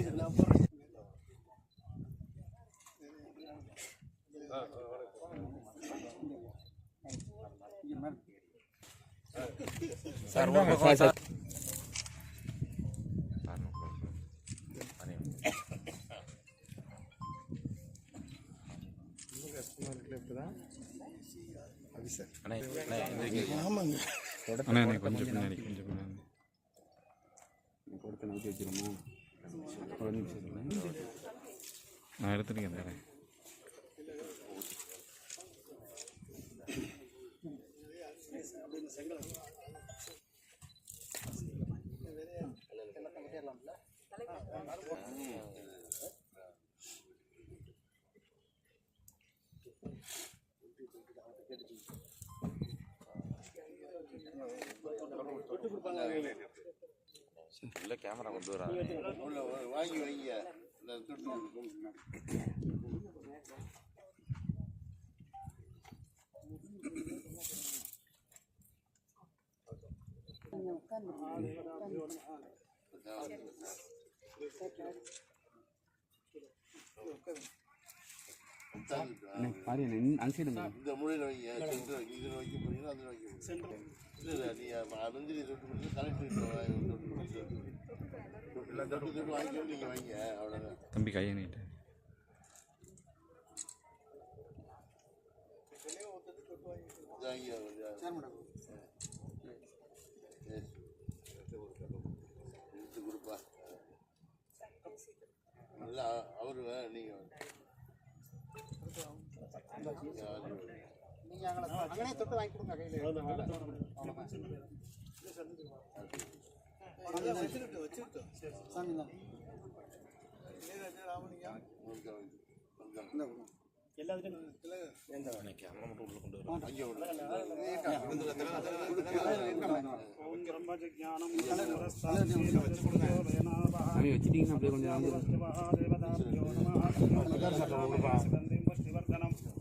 ஹம் அண்ணா அண்ணா கொஞ்சம் பின்னாடி கொஞ்சம் பின்னாடி. கொடுத்து நோக்கி வச்சிருமோ ஒரு நிமிஷம் நான் எடுத்துருக்கேன் தரேன் கேமரா கொண்டு வரா வாங்கி வைங்க இந்த பாரு இந்த- சைடு வாங்க. வைங்க வைங்க இதில் வைக்க போறீங்களா அதில் வைக்க போறீங்களா? இல்லை இல்லை நீங்கள் மந்திரி தொட்டு கொடுத்து கலெக்டர் தொட்டு கொடுத்து தொட்டு தொட்டு வாங்கிக்கோ நீங்கள் வைங்க அவ்வளோதான் தம்பி கையை நீட்டு. வாங்கி எடுத்து கொடுப்பா. இல்லை அவரு நீங்கள் அங்கனே தொட்டு வாங்கி கொடுங்க கையில் கேமரா மட்டும் உள்ள கொண்டு வரா அப்படியே கொஞ்சம்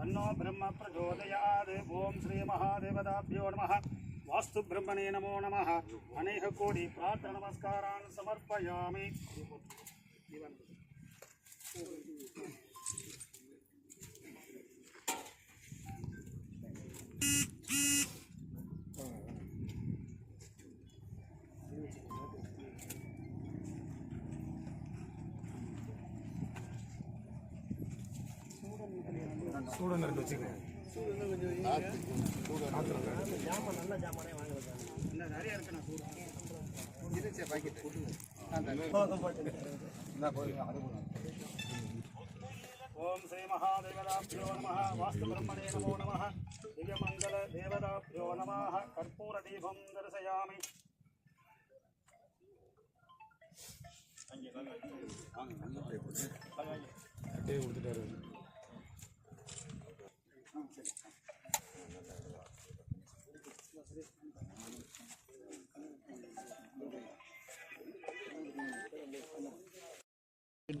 तन्नो ब्रह्म प्रचोदयात् ॐ श्रीमहादेवताभ्यो नमः वास्तुब्रह्मणे नमो नमः अनेक कोटि சூடுன்னு ரெண்டு வச்சுக்கோங்க ஜாமான் நல்ல ஜாமானே வாங்குறது இன்னும் நிறைய இருக்கு நான் சூடு இருந்துச்சு பாக்கெட் ஓம் கற்பூர தீபம் தரிசயாமி. கொடுத்துட்டாரு.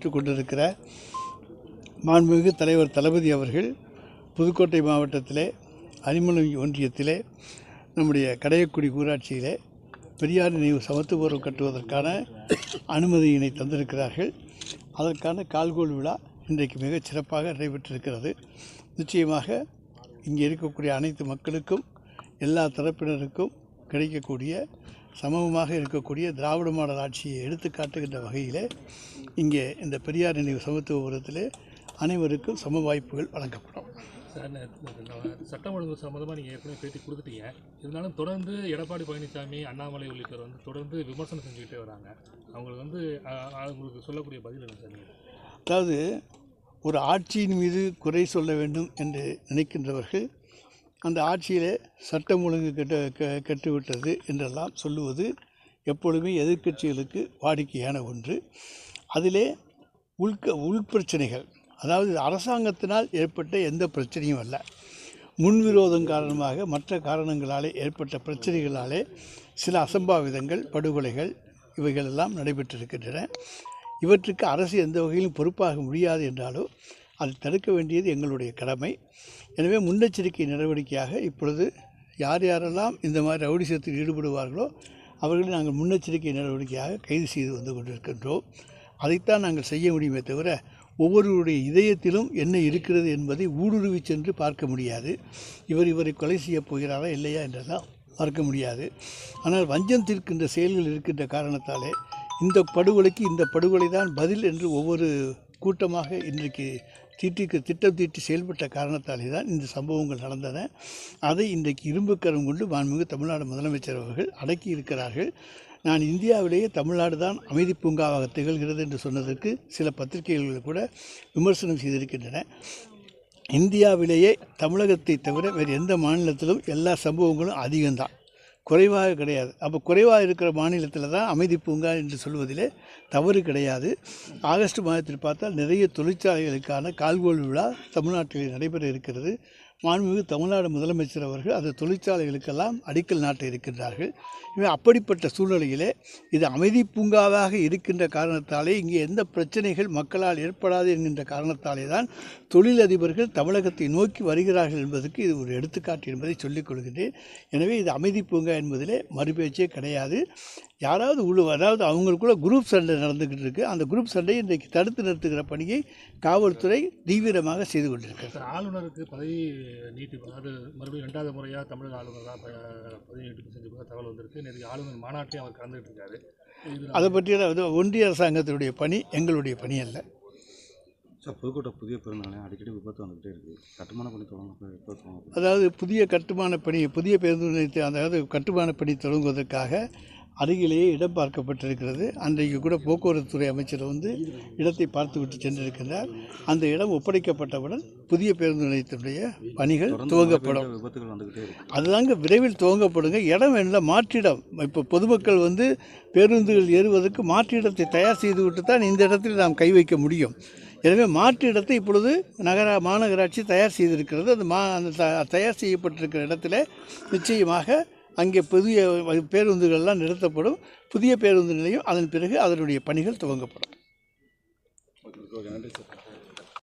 ஏற்றுக்கொண்டிருக்கிற மாண்புமிகு தலைவர் தளபதி அவர்கள் புதுக்கோட்டை மாவட்டத்திலே அரிமலை ஒன்றியத்திலே நம்முடைய கடையக்குடி ஊராட்சியிலே பெரியார் நினைவு சமத்துவபுரம் கட்டுவதற்கான அனுமதியினை தந்திருக்கிறார்கள். அதற்கான கால்கோல் விழா இன்றைக்கு மிகச் சிறப்பாக நடைபெற்றிருக்கிறது. நிச்சயமாக இங்கே இருக்கக்கூடிய அனைத்து மக்களுக்கும் எல்லா தரப்பினருக்கும் கிடைக்கக்கூடிய சமமாக இருக்கக்கூடிய திராவிட மாடல் ஆட்சியை எடுத்து காட்டுகின்ற வகையிலே இங்கே இந்த பெரியார் நினைவு சமத்துவபுரத்தில் அனைவருக்கும் சம வாய்ப்புகள் வழங்கப்படும். சட்டம் ஒழுங்கு சம்மந்தமாக நீங்கள் ஏற்கனவே பேட்டி கொடுத்துட்டீங்க. இருந்தாலும் தொடர்ந்து எடப்பாடி பழனிசாமி அண்ணாமலை உள்ளிட்டோர் வந்து தொடர்ந்து விமர்சனம் செஞ்சுக்கிட்டே வராங்க. அவங்களுக்கு வந்து அவங்களுக்கு சொல்லக்கூடிய பதில் என்ன சார்? அதாவது ஒரு ஆட்சியின் மீது குறை சொல்ல வேண்டும் என்று நினைக்கின்றவர்கள் அந்த ஆட்சியிலே சட்டம் ஒழுங்கு கெட்ட க- கெட்டுவிட்டது என்றெல்லாம் சொல்லுவது எப்பொழுதுமே எதிர்க்கட்சிகளுக்கு வாடிக்கையான ஒன்று. அதிலே உள்க உள்பிரச்சனைகள் அதாவது அரசாங்கத்தினால் ஏற்பட்ட எந்த பிரச்சனையும் அல்ல. முன்விரோதம் காரணமாக மற்ற காரணங்களாலே ஏற்பட்ட பிரச்சனைகளாலே சில அசம்பாவிதங்கள் படுகொலைகள் இவைகளெல்லாம் நடைபெற்றிருக்கின்றன. இவற்றுக்கு அரசு எந்த வகையிலும் பொறுப்பாக முடியாது என்றாலோ அதை தடுக்க வேண்டியது எங்களுடைய கடமை. எனவே முன்னெச்சரிக்கை நடவடிக்கையாக இப்பொழுது யார் யாரெல்லாம் இந்த மாதிரி ரவுடிசத்தில் ஈடுபடுவார்களோ அவர்களை நாங்கள் முன்னெச்சரிக்கை நடவடிக்கையாக கைது செய்து வந்து கொண்டிருக்கின்றோம். அதைத்தான் நாங்கள் செய்ய முடியுமே தவிர ஒவ்வொருவருடைய இதயத்திலும் என்ன இருக்கிறது என்பதை ஊடுருவி சென்று பார்க்க முடியாது. இவர் இவரை கொலை செய்யப் போகிறாரா இல்லையா என்றெல்லாம் பார்க்க முடியாது. ஆனால் வஞ்சம் தீர்க்கின்ற செயல்கள் இருக்கின்ற காரணத்தாலே இந்த படுகொலைக்கு இந்த படுகொலை தான் பதில் என்று ஒவ்வொரு கூட்டமாக இன்றைக்கு தீட்டிக்கு திட்டம் தீட்டி செயல்பட்ட காரணத்தாலே தான் இந்த சம்பவங்கள் நடந்தன. அதை இன்றைக்கு இரும்புக்கரம் கொண்டு மாண்புமிகு தமிழ்நாடு முதலமைச்சர் அவர்கள் அடக்கி இருக்கிறார்கள். நான் இந்தியாவிலேயே தமிழ்நாடு தான் அமைதி பூங்காவாக திகழ்கிறது என்று சொன்னதற்கு சில பத்திரிகைகள் கூட விமர்சனம் செய்திருக்கின்றன. இந்தியாவிலேயே தமிழகத்தை தவிர வேறு எந்த மாநிலத்திலும் எல்லா சம்பவங்களும் அதிகம்தான். குறைவாக கிடையாது. அப்போ குறைவாக இருக்கிற மாநிலத்தில் தான் அமைதி பூங்கா என்று சொல்வதிலே தவறு கிடையாது. ஆகஸ்ட் மாதத்தில் பார்த்தால் நிறைய தொழிற்சாலைகளுக்கான கால்கோள் விழா தமிழ்நாட்டில் நடைபெற இருக்கிறது. மாண்புமிகு தமிழ்நாடு முதலமைச்சர் அவர்கள் அந்த தொழிற்சாலைகளுக்கெல்லாம் அடிக்கல் நாட்ட இருக்கின்றார்கள். இவை அப்படிப்பட்ட சூழ்நிலையிலே இது அமைதி பூங்காவாக இருக்கின்ற காரணத்தாலே இங்கே எந்த பிரச்சனைகள் மக்களால் ஏற்படாது என்கின்ற காரணத்தாலே தான் தொழிலதிபர்கள் தமிழகத்தை நோக்கி வருகிறார்கள் என்பதற்கு இது ஒரு எடுத்துக்காட்டு என்பதை சொல்லிக் கொள்கின்றேன். எனவே இது அமைதி பூங்கா என்பதிலே மறுபேச்சே கிடையாது. யாராவது உழு அதாவது அவங்களுக்குள்ள குரூப் சண்டை நடந்துக்கிட்டு இருக்கு. அந்த குரூப் சண்டையை இன்றைக்கு தடுத்து நிறுத்துகிற பணியை காவல்துறை தீவிரமாக செய்து கொண்டிருக்கிறது. சார் ஆளுநருக்கு பதவி நீட்டிப்பு அது மறுபடியும் ரெண்டாவது முறையாக தமிழக ஆளுநர் தான் ப- பதவி நீட்டிப்பு செஞ்சு தகவல் வந்திருக்கு. நேற்று ஆளுநர் மாநாட்டிலையும் அவர் கலந்துகிட்டு இருக்காரு. அதை பற்றியெல்லாம் ஒன்றிய அரசாங்கத்தினுடைய பணி எங்களுடைய பணி அல்ல. சார் புதுக்கோட்டை புதிய பெருநாளே அடிக்கடி விபத்து வந்துகிட்டே இருக்குது கட்டுமான பணி தொடங்க. அதாவது புதிய கட்டுமான பணி புதிய பேருந்து நிலையத்தை அதாவது கட்டுமான பணி தொடங்குவதற்காக அருகிலேயே இடம் பார்க்கப்பட்டிருக்கிறது. அன்றைக்கு கூட போக்குவரத்துறை அமைச்சர் வந்து இடத்தை பார்த்துவிட்டு சென்றிருக்கிறார். அந்த இடம் ஒப்படைக்கப்பட்டவுடன் புதிய பேருந்து நிலையத்தினுடைய பணிகள் துவங்கப்படும். அதுதாங்க விரைவில் துவங்கப்படுங்க. இடம் வேணும்ல மாற்றிடம். இப்போ பொதுமக்கள் வந்து பேருந்துகள் ஏறுவதற்கு மாற்று இடத்தை தயார் செய்துவிட்டு தான் இந்த இடத்தில் நாம் கை வைக்க முடியும். எனவே மாற்று இடத்தை இப்பொழுது நகர மாநகராட்சி தயார் செய்திருக்கிறது. அந்த மா அந்த தயார் செய்யப்பட்டிருக்கிற இடத்துல நிச்சயமாக அங்கே புதிய பேருந்துகள்லாம் நிறுத்தப்படும். புதிய பேருந்து நிலையம் அதன் பிறகு அதனுடைய பணிகள் துவங்கப்படும். நன்றி சார்.